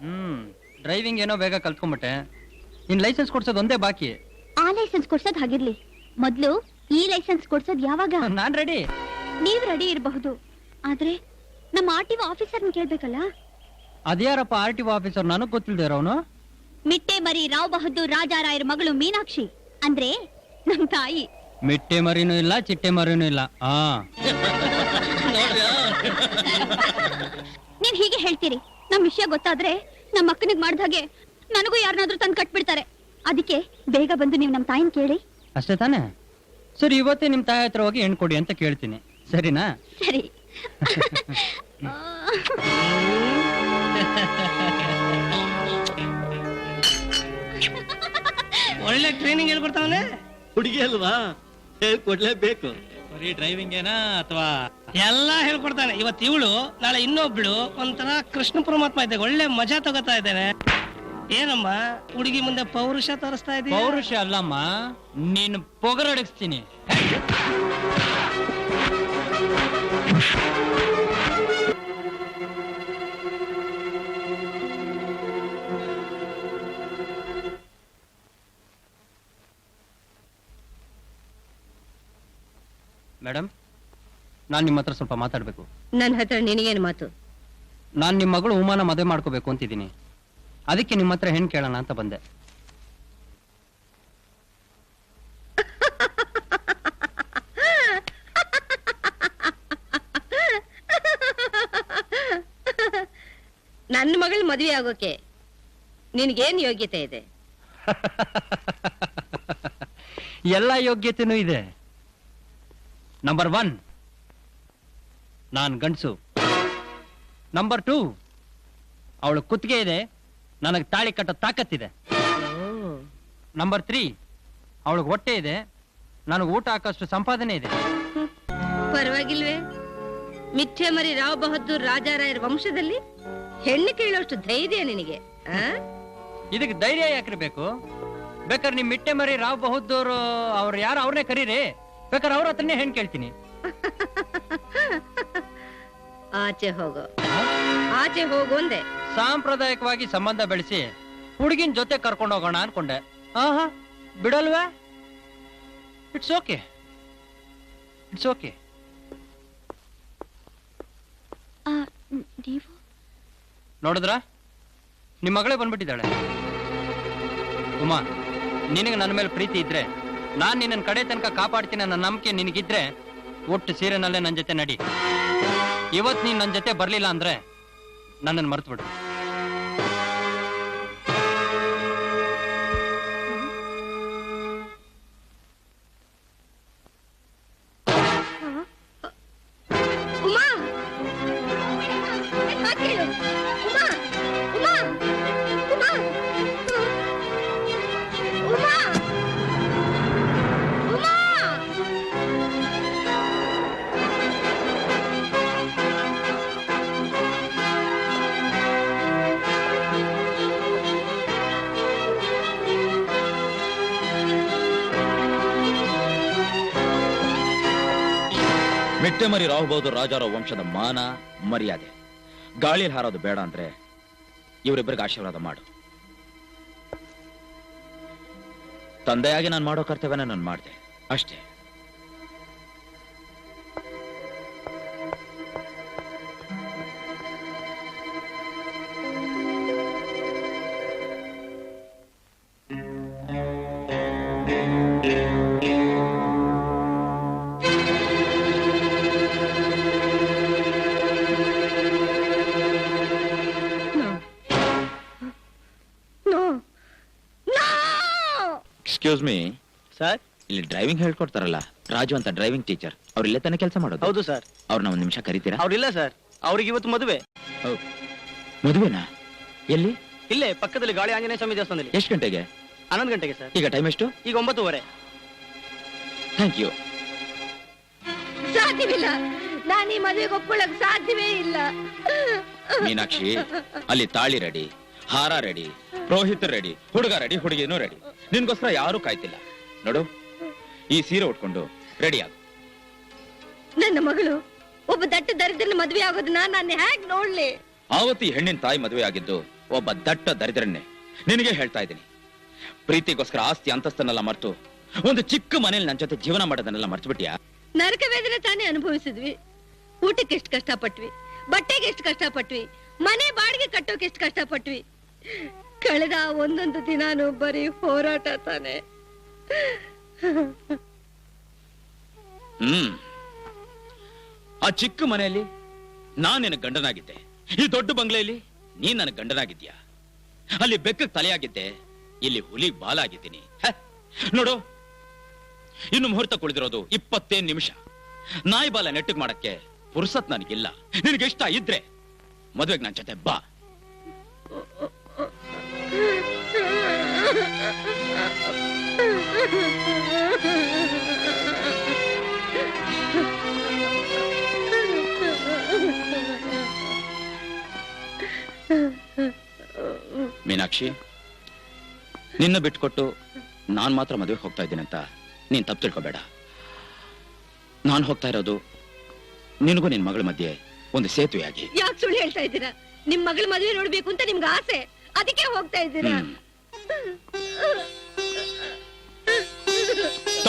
ಹ್ಮ್. Driving ಏನೋ ಬೇಗ ಕಲ್ತ್ಕೊಂಡ್ಬಿಟ್ಟೆ ನಿನ್ ಲೈಸೆನ್ಸ್ ಕೊಡ್ಸೋದು ಒಂದೇ ಬಾಕಿ. ಆ ಲೈಸೆನ್ಸ್ ಕೊಡ್ಸೋದ್ ಹಾಗಿರ್ಲಿ. ಮೊದ್ಲು ಈ ಲೈಸೆನ್ಸ್ ಕೊಡ್ಸೋದ್ ಯಾವಾಗ? ನಾನ್ ರೆಡಿ ನೀವ್ ರೆಡಿ ಇರಬಹುದು. ಆದ್ರೆ ನಮ್ಮ ಆರ್ ಟಿ ಆಫೀಸರ್ನ ಕೇಳ್ಬೇಕಲ್ಲ? ಅದ್ಯಾರಪ್ಪ ಆರ್ ಟಿ ಆಫೀಸರ್ ನನಗ್ ಗೊತ್ತಿಲ್ದೇ ಅವನು ಮಿಟ್ಟೆ ಮರಿ ರಾವ್ ಬಹದ್ದೂರ್ ರಾಜಾರಾಯರ ಮಗಳು ಮೀನಾಕ್ಷಿ. ಅಂದ್ರೆ ನಮ್ ತಾಯಿ. ಮಿಟ್ಟೆ ಮರಿನೂ ಇಲ್ಲ ಚಿಟ್ಟೆ ಮರಿನೂ ಇಲ್ಲ. ಆ. ನೀವ್ ಹೀಗೆ ಹೇಳ್ತೀರಿ. ನಮ್ ವಿಷಯ ಗೊತ್ತಾದ್ರೆ ನಮ್ಮ ಅಕ್ಕನಿಗ್ ಮಾಡ್ದ ಹಾಗೆ ನನಗೂ ಯಾರನ್ನಾದ್ರೂ ತಂದು ಕಟ್ಬಿಡ್ತಾರೆ. ಅದಕ್ಕೆ ಬೇಗ ಬಂದು ನೀವು ನಮ್ಮ ತಾಯಿನ ಕೇಳಿ. ಅಷ್ಟೇ ತಾನೇ? ಸರಿ ಇವತ್ತೇ ನಿಮ್ ತಾಯಿ ಹತ್ರ ಹೋಗಿ ಹೆಣ್ಕೊಡಿ ಅಂತ ಕೇಳ್ತೀನಿ. ಸರಿನಾ? ಸರಿ. ಒಳ್ಳೆ ಟ್ರೈನಿಂಗ್ ಹೇಳ್ಕೊಡ್ತಾವನೆ? ಹುಡುಗಿ ಅಲ್ವಾ? ಹೇಳ್ಕೊಡ್ಲೇಬೇಕು ಬರೀ ಡ್ರೈವಿಂಗ್ ಏನಾ ಅಥವಾ ಎಲ್ಲಾ ಹೇಳ್ಕೊಡ್ತಾನೆ ಇವತ್ತು ಇವಳು, ನಾಳೆ ಇನ್ನೊಬ್ಳು, ಒಂಥರ ಕೃಷ್ಣ ಪರಮಾತ್ಮ ಇದ್ದಾಗ ಒಳ್ಳೆ ಮಜಾ ತಗೋತಾ ಇದ್ದೇನೆ ಏನಮ್ಮ, ಹುಡುಗಿ ಮುಂದೆ ಪೌರುಷ ತೋರಿಸ್ತಾ ಇದ್ದೀನಿ ಪೌರುಷ ಅಲ್ಲಮ್ಮ, ನೀನ್ ಪೊಗರಡಿಸ್ತೀನಿ ಮೇಡಮ್ ನಾನು ನಿಮ್ಮ ಹತ್ರ ಸ್ವಲ್ಪ ಮಾತಾಡ್ಬೇಕು. ನನ್ನ ಹತ್ರ ನಿನಗೇನು ಮಾತು? ನಾನ್ ನಿಮ್ಮ ಮಗಳು ಉಮಾನ ಮದುವೆ ಮಾಡ್ಕೋಬೇಕು ಅಂತಿದ್ದೀನಿ. ಅದಕ್ಕೆ ನಿಮ್ಮ ಹತ್ರ ಹೆಣ್ ಕೇಳೋಣ ಅಂತ ಬಂದೆ. ನನ್ನ ಮಗಳು ಮದುವೆ ಆಗೋಕೆ ನಿನಗೇನ್ ಯೋಗ್ಯತೆ ಇದೆ? ಎಲ್ಲ ಯೋಗ್ಯತೆನೂ ಇದೆ. ನಂಬರ್ ಒನ್ ನಾನ್ ಗಂಡಸು. ನಂಬರ್ ಟೂ ಅವಳು ಕುತ್ತಿಗೆ ಇದೆ ನನಗೆ ತಾಳಿ ಕಟ್ಟ ತಾಕತ್ತಿದೆ ನಂಬರ್ ತ್ರೀ ಅವಳಿಗೆ ಹೊಟ್ಟೆ ಇದೆ ನನಗೆ ಊಟ ಹಾಕೋಷ್ಟು ಸಂಪಾದನೆ ಇದೆ. ಪರವಾಗಿಲ್ವೇ? ಮಿಥ್ಯೆ ಮರಿ ರಾವ್ ಬಹದ್ದೂರ್ ರಾಜಾರಾಯರ ವಂಶದಲ್ಲಿ ಹೆಣ್ಣು ಕೇಳೋಷ್ಟು ಧೈರ್ಯ ನಿನಗೆ ಆ? ಇದಕ್ಕೆ ಧೈರ್ಯ ಯಾಕ್ರಿ ಬೇಕು? ಬೇಕಾದ್ರೆ ನಿಮ್ ಮಿಟ್ಟೆ ಮರಿ ರಾವ್ ಬಹದ್ದೂರು ಅವ್ರು ಯಾರು ಅವ್ರನ್ನೇ ಕರೀರಿ? ಬೇಕಾದ್ರೆ ಅವ್ರ ಹತ್ರನೇ ಹೆಣ್ಣು ಕೇಳ್ತೀನಿ. ಆಚೆ ಹೋಗು. ಆಚೆ ಹೋಗು ಅಂದೆ. ಸಾಂಪ್ರದಾಯಿಕವಾಗಿ ಸಂಬಂಧ ಬೆಳೆಸಿ ಹುಡುಗಿನ ಜೊತೆ ಕರ್ಕೊಂಡು ಹೋಗೋಣ ಅನ್ಕೊಂಡೆ. ಆಹಾ ಬಿಡಲ್ವಾ? ಇಟ್ಸ್ ಓಕೆ ಇಟ್ಸ್ ಓಕೆ ನೀವು? ನೋಡಿದ್ರ? ನಿಮ್ಮ ಮಗಳೇ ಬಂದ್ಬಿಟ್ಟಿದ್ದಾಳೆ. ಉಮಾ ನಿನಗೆ ನನ್ನ ಮೇಲೆ ಪ್ರೀತಿ ಇದ್ರೆ ನಾನು ನಿನ್ನ ಕಡೆ ತನಕ ಕಾಪಾಡ್ತೀನಿ ನನ್ನ ನಂಬಿಕೆ ನಿನಗಿದ್ರೆ ಒಟ್ಟು ಸೀರೆನಲ್ಲೇ ನನ್ನ ಜೊತೆ ನಡಿ. ಇವತ್ ನೀನ್ ನನ್ನ ಜೊತೆ ಬರಲಿಲ್ಲ ಅಂದ್ರೆ ನನ್ನನ್ನು ಮರ್ತು ಬಿಡು ಮಿಟ್ಟೆಮರಿ ರಾಹುಬಹುದು ರಾಜಾರ ವಂಶದ ಮಾನ, ಮರ್ಯಾದೆ. ಗಾಳಿಯಲ್ಲಿ ಹಾರೋದು ಬೇಡ ಅಂದ್ರೆ ಇವರಿಬ್ಬರಿಗೆ ಆಶೀರ್ವಾದ ಮಾಡು. ತಂದೆಯಾಗಿ ನಾನು ಮಾಡೋ ಕರ್ತವ್ಯನ ನಾನು ಮಾಡಿದೆ. ಅಷ್ಟೇ. ಎಕ್ಸ್ಕ್ಯೂಸ್ ಮೀ ಸರ್ ಇಲ್ಲಿ ಡ್ರೈವಿಂಗ್ ಹೇಳ್ಕೊಡ್ತಾರಲ್ಲ ರಾಜು ಅಂತ ಡ್ರೈವಿಂಗ್ ಟೀಚರ್ ಅವ್ರು ಇಲ್ಲೇ ತಾನೇ ಕೆಲಸ ಮಾಡೋದು? ಹೌದು ಸರ್ ಅವ್ರನ್ನ ಒಂದ್ ನಿಮಿಷ ಕರಿತೀರಾ? ಅವ್ರಿಲ್ಲ ಸರ್ ಅವ್ರಿಗೆ ಇವತ್ತು ಮದುವೆ. ಮದುವೆನಾ? ಎಲ್ಲಿ? ಇಲ್ಲೇ ಪಕ್ಕದಲ್ಲಿ ಗಾಳಿ ಆಂಜನೇಯ ಸ್ವಾಮಿ ದೇವಸ್ಥಾನದಲ್ಲಿ. ಎಷ್ಟು ಗಂಟೆಗೆ? ಹನ್ನೊಂದು ಗಂಟೆಗೆ ಸರ್ ಈಗ ಟೈಮ್ ಎಷ್ಟು? ಈಗ ಒಂಬತ್ತುವರೆ. ಥ್ಯಾಂಕ್ ಯು ಸಾಧ್ಯವಿಲ್ಲ. ನಾನು ಈ ಮದುವೆಗೆ ಒಪ್ಕೊಳ್ಳಕ್ ಸಾಧ್ಯವೇ ಇಲ್ಲ. ಮೀನಾಕ್ಷಿ ಅಲ್ಲಿ ತಾಳಿ ರೆಡಿ ಹಾರ ರೆಡಿ ರೋಹಿತ್ ರೆಡಿ ಹುಡುಗ ರೆಡಿ ಹುಡುಗಿನೂ ರೆಡಿ ನಿನ್ಗೋಸ್ಕರ ಯಾರು ಕಾಯ್ತಿಲ್ಲ. ನೋಡು ಈ ಸೀರೆ ಉಟ್ಕೊಂಡು ರೆಡಿ ಆಗು. ನನ್ನ ಮಗಳು ಒಬ್ಬ ದಟ್ಟ ದರಿದ್ರನ ಮದುವೆ ಆಗೋದನ್ನ ನಾನು ಹೇಗ್ ನೋಡ್ಲಿ? ಆವತ್ತು ಈ ಹೆಣ್ಣಿನ ತಾಯಿ ಮದುವೆ ಆಗಿದ್ದು ಒಬ್ಬ ದಟ್ಟ ದರಿದ್ರನ್ನೇ ನಿನಗೆ ಹೇಳ್ತಾ ಇದ್ದೀನಿ. ಪ್ರೀತಿಗೋಸ್ಕರ ಆಸ್ತಿ ಅಂತಸ್ತನ್ನೆಲ್ಲ ಮರ್ತು ಒಂದು ಚಿಕ್ಕ ಮನೇಲಿ ನನ್ನ ಜೊತೆ ಜೀವನ ಮಾಡೋದನ್ನೆಲ್ಲ ಮರ್ತು ಬಿಟ್ಟಿಯಾ ನರಕ ವೇದನೆ ತಾನೇ ಅನುಭವಿಸಿದ್ವಿ. ಊಟಕ್ಕೆ ಎಷ್ಟು ಕಷ್ಟಪಟ್ವಿ ಬಟ್ಟೆಗೆ ಎಷ್ಟು ಕಷ್ಟಪಟ್ವಿ ಮನೆ ಬಾಡಿಗೆ ಕಟ್ಟೋಕೆ ಎಷ್ಟು ಕಷ್ಟಪಟ್ವಿ. ಕಳೆದ ಒಂದೊಂದು ದಿನಾನು ಬರೀ ಹೋರಾಟ ತಾನೆ. ಹ್ಮ್. ಆ ಚಿಕ್ಕ ಮನೆಯಲ್ಲಿ ನಾನ್ ನಿನ್ನ ಗಂಡನಾಗಿದ್ದೆ. ಈ ದೊಡ್ಡ ಬಂಗ್ಲೆಯಲ್ಲಿ ನೀನ್ ನನ್ನ ಗಂಡನಾಗಿದ್ಯಾ? ಅಲ್ಲಿ ಬೆಕ್ಕಕ್ಕೆ ತಲೆಯಾಗಿದ್ದೆ, ಇಲ್ಲಿ ಹುಲಿ ಬಾಲಾಗಿದ್ದೀನಿ? ನೋಡು, ಇನ್ನು ಮುಹೂರ್ತ ಕುಳಿದಿರೋದು ಇಪ್ಪತ್ತೇ ನಿಮಿಷ. ನಾಯಿ ಬಾಲ ನೆಟ್ಟಿಗೆ ಮಾಡಕ್ಕೆ ಪುರ್ಸತ್ ನನಗಿಲ್ಲ. ನಿನಗೆ ಇಷ್ಟ ಇದ್ರೆ ಮದುವೆಗೆ ನನ್ನ ಜೊತೆ ಬಾ. ಮೀನಾಕ್ಷಿ ನಿನ್ನ ಬಿಟ್ಕೊಟ್ಟು ನಾನ್ ಮಾತ್ರ ಮದುವೆಗೆ ಹೋಗ್ತಾ ಇದ್ದೀನಿ ಅಂತ ನೀನ್ ತಪ್ಪು ತಿಳ್ಕೊಬೇಡ. ನಾನು ಹೋಗ್ತಾ ಇರೋದು ನಿನಗೂ ನಿನ್ ಮಗಳ ಮಧ್ಯೆ ಒಂದು ಸೇತುವೆಯಾಗಿ. ಯಾಕೆ ಸುಳ್ಳು ಹೇಳ್ತಾ ಇದ್ದೀರಾ? ನಿಮ್ಮ ಮಗಳ ಮದುವೆ ನೋಡ್ಬೇಕು ಅಂತ ನಿಮ್ಗೆ ಆಸೆ. ಅದಕ್ಕೆ ಹೋಗ್ತಾ ಇದ್ದೀರಾ?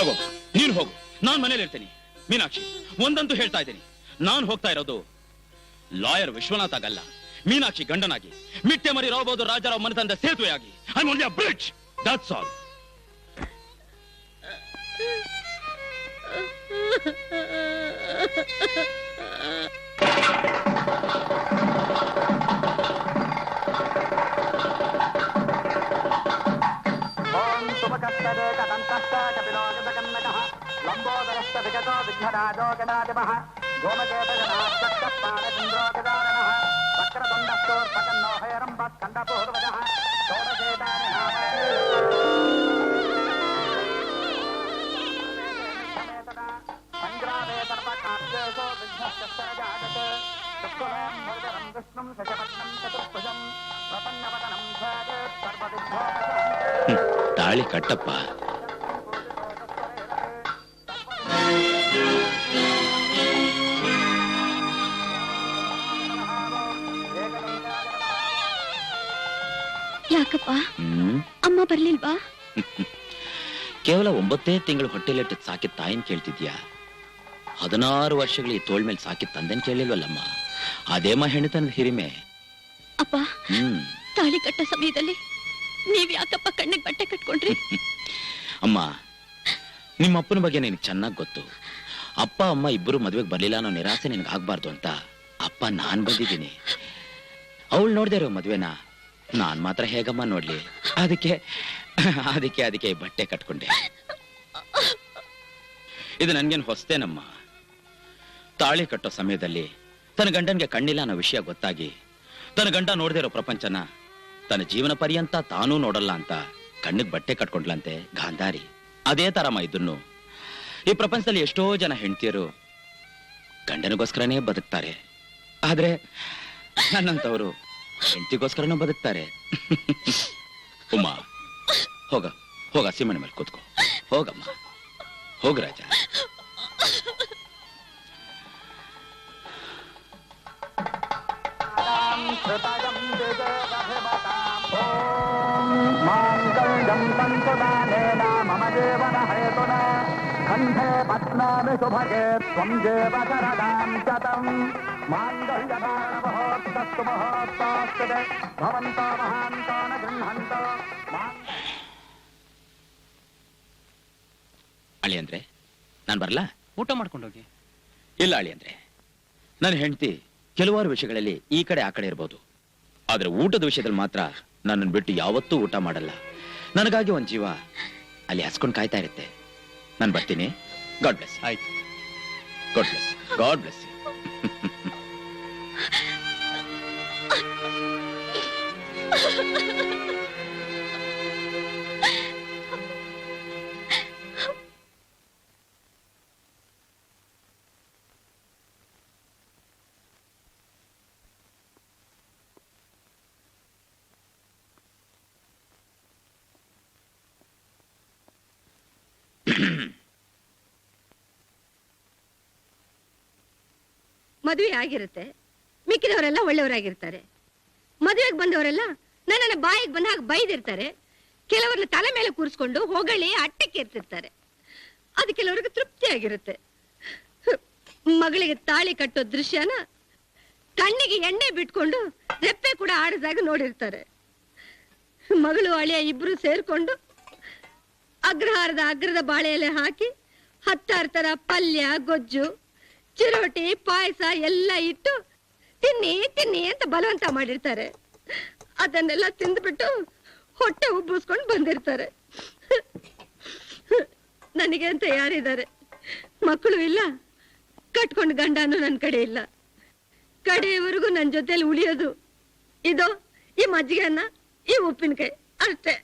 ತಗೋ ನೀನು ಹೋಗು. ನಾನು ಮನೇಲಿ ಇರ್ತೀನಿ. ಮೀನಾಕ್ಷಿ, ಒಂದಂತೂ ಹೇಳ್ತಾ ಇದ್ದೀನಿ. ನಾನು ಹೋಗ್ತಾ ಇರೋದು ಲಾಯರ್ ವಿಶ್ವನಾಥ್ ಆಗಲ್ಲ. ಮೀನಾಕ್ಷಿ ಗಂಡನಾಗಿ, ಮಿಟ್ಟೆ ಮರಿ ರಾವಬಹುದು ರಾಜಾರಾವ್ ಮನೆತಂದ ಸೇತುವೆಯಾಗಿ. I only a bridge that's all ధూమకస్తరేకదంతశ్చకపిలోగదగన్నకः लम्बोदरश्च विगतो विघ्नराजो गदादिवः गोमकेतगणाश्चक्रपाणचन्द्रो गदारणः वक्रतुण्डश्चोर्पकन्नो हैरम्बस्कन्दपूर्वजः सङ्ग्रामे सर्वकार्येषु विघ्नश्च जायते ತಾಳಿ ಕಟ್ಟಪ್ಪ. ಯಾಕಪ್ಪ? ಅಮ್ಮ ಬರ್ಲಿಲ್ವಾ? ಕೇವಲ ಒಂಬತ್ತೇ ತಿಂಗಳು ಹೊಟ್ಟೆಲಿಟ್ಟು ಸಾಕಿದ ತಾಯಿನ್ ಕೇಳ್ತಿದ್ಯಾ? ಹದಿನಾರು ವರ್ಷಗಳು ಈ ತೋಳ್ ಮೇಲೆ ಸಾಕಿದ ತಂದೆನ್ ಕೇಳಿಲ್ವಲ್ಲಮ್ಮ ಅದೇಮ ಹೆಣತನದ ಹಿರಿಮೆ. ಅಪ್ಪ ಹ್ಮ್. ತಾಳಿ ಕಟ್ಟೋ ಸಮಯದಲ್ಲಿ ನೀವ್ ಯಾಕಪ್ಪ ಕಣ್ಣಿಗೆ ಬಟ್ಟೆ ಕಟ್ಕೊಂಡ್ರಿ? ಅಮ್ಮ ನಿಮ್ಮ ಅಪ್ಪನ ಬಗ್ಗೆ ನಿನಗೆ ಚೆನ್ನಾಗಿ ಗೊತ್ತು. ಅಪ್ಪ ಅಮ್ಮ ಇಬ್ಬರು ಮದುವೆಗೆ ಬರಲಿಲ್ಲ ಅನ್ನೋ ನಿರಾಸೆ ನಿನಗೆ ಆಗ್ಬಾರ್ದು ಅಂತ ಅಪ್ಪ ನಾನು ಬಂದಿದ್ದೀನಿ. ಅವಳು ನೋಡ್ದೆ ಇರೋ ಮದ್ವೆನ ನಾನ್ ಮಾತ್ರ ಹೇಗಮ್ಮ ನೋಡ್ಲಿ? ಅದಕ್ಕೆ ಅದಕ್ಕೆ ಅದಕ್ಕೆ ಬಟ್ಟೆ ಕಟ್ಕೊಂಡೆ. ಇದು ನನ್ಗೇನು ಹೊಸ್ತೇನಮ್ಮ? ತಾಳಿ ಕಟ್ಟೋ ಸಮಯದಲ್ಲಿ ತನ್ನ ಗಂಡನ್ಗೆ ಕಣ್ಣಿಲ್ಲ ಅನ್ನೋ ವಿಷಯ ಗೊತ್ತಾಗಿ ತನ್ನ ಗಂಡ ನೋಡ್ದೇ ಇರೋ ಪ್ರಪಂಚನ ತನ್ನ ಜೀವನ ಪರ್ಯಂತ ತಾನೂ ನೋಡಲ್ಲ ಅಂತ ಕಣ್ಣಿಗೆ ಬಟ್ಟೆ ಕಟ್ಕೊಂಡ್ಲಂತೆ ಗಾಂಧಾರಿ. ಅದೇ ತರಮ್ಮ ಇದನ್ನು ಈ ಪ್ರಪಂಚದಲ್ಲಿ ಎಷ್ಟೋ ಜನ ಹೆಂಡತಿಯರು ಗಂಡನಿಗೋಸ್ಕರನೇ ಬದುಕ್ತಾರೆ. ಆದ್ರೆ ನನ್ನಂತವರು ಹೆಂಡತಿಗೋಸ್ಕರನೂ ಬದುಕ್ತಾರೆ. ಉಮ್ಮ ಹೋಗ ಹೋಗ ಸೀಮನೆ ಮೇಲೆ ಕೂತ್ಕೋ. ಹೋಗಮ್ಮ. ಹೋಗ ರಾಜ. माङ्गल्यं तन्तुदानेन मम जीवनहेतुना कण्ठे पद्मामि शुभगे त्वं देव शरदां शतम् माङ्गल्यधारणमहोत्तस्तु महोत्तास्तु ते भवन्तो महान्तो न गृह्णन्तो माङ्गल्य ಅಳಿ ಅಂದ್ರೆ ನಾನ್ ಬರ್ಲಾ ಊಟ ಮಾಡ್ಕೊಂಡೋಗಿ ಇಲ್ಲ ಅಳಿ ಅಂದ್ರೆ ನನ್ನ ಹೆಂಡತಿ ಕೆಲವಾರು ವಿಷಯಗಳಲ್ಲಿ ಈ ಕಡೆ ಆ ಕಡೆ ಇರ್ಬೋದು. ಆದ್ರೆ ಊಟದ ವಿಷಯದಲ್ಲಿ ಮಾತ್ರ ನನ್ನನ್ನು ಬಿಟ್ಟು ಯಾವತ್ತೂ ಊಟ ಮಾಡಲ್ಲ. ನನಗಾಗಿ ಒಂದ್ ಜೀವ ಅಲ್ಲಿ ಹಸ್ಕೊಂಡು ಕಾಯ್ತಾ ಇರುತ್ತೆ. ನಾನು ಬರ್ತೀನಿ. ಗಾಡ್ ಬ್ಲೆಸ್ ಆಯ್ತು. ಗಾಡ್ ಬ್ಲೆಸ್ ಗಾಡ್ ಬ್ಲೆಸ್ ಮದುವೆ ಆಗಿರುತ್ತೆ. ಮಿಕ್ಕಿದವರೆಲ್ಲ ಒಳ್ಳೆಯವರಾಗಿರ್ತಾರೆ. ಮದುವೆಗೆ ಬಂದವರೆಲ್ಲ ನನ್ನನ್ನು ಬಾಯಿಗೆ ಬಂದ ಹಾಗೆ ಬೈದಿರ್ತಾರೆ. ಕೆಲವರನ್ನ ತಲೆ ಮೇಲೆ ಕೂರಿಸ್ಕೊಂಡು ಹೊಗಳಿ ಅಟ್ಟಕ್ಕೆ ಇರ್ತಿರ್ತಾರೆ ಅದು ಕೆಲವರಿಗೆ ತೃಪ್ತಿಯಾಗಿರುತ್ತೆ ಮಗಳಿಗೆ ತಾಳಿ ಕಟ್ಟೋ ದೃಶ್ಯನ ಕಣ್ಣಿಗೆ ಎಣ್ಣೆ ಬಿಟ್ಕೊಂಡು ರೆಪ್ಪೆ ಕೂಡ ಆಡಿದಾಗ ನೋಡಿರ್ತಾರೆ. ಮಗಳು, ಅಳಿಯ ಇಬ್ರು ಸೇರ್ಕೊಂಡು ಅಗ್ರಹಾರದ ಅಗ್ರದ ಬಾಳೆ ಎಲೆ ಹಾಕಿ ಹತ್ತಾರು ತರ ಪಲ್ಯ, ಗೊಜ್ಜು ಚಿರೋಟಿ, ಪಾಯಸ ಎಲ್ಲ ಇಟ್ಟು ತಿನ್ನಿ ತಿನ್ನಿ ಅಂತ ಬಲವಂತ ಮಾಡಿರ್ತಾರೆ. ಅದನ್ನೆಲ್ಲ ತಿಂದ್ಬಿಟ್ಟು ಹೊಟ್ಟೆ ಉಬ್ಬಿಸ್ಕೊಂಡು ಬಂದಿರ್ತಾರೆ. ನನಗೆ ಅಂತ ಯಾರಿದ್ದಾರೆ? ಮಕ್ಕಳು ಇಲ್ಲ? ಕಟ್ಕೊಂಡು ಗಂಡನು ನನ್ನ ಕಡೆ ಇಲ್ಲ. ಕಡೆಯವರೆಗೂ ನನ್ನ ಜೊತೆಲಿ ಉಳಿಯೋದು ಇದು ಈ ಮಜ್ಜಿಗೆ ಅನ್ನ, ಈ ಉಪ್ಪಿನಕಾಯಿ ಅಷ್ಟೇ.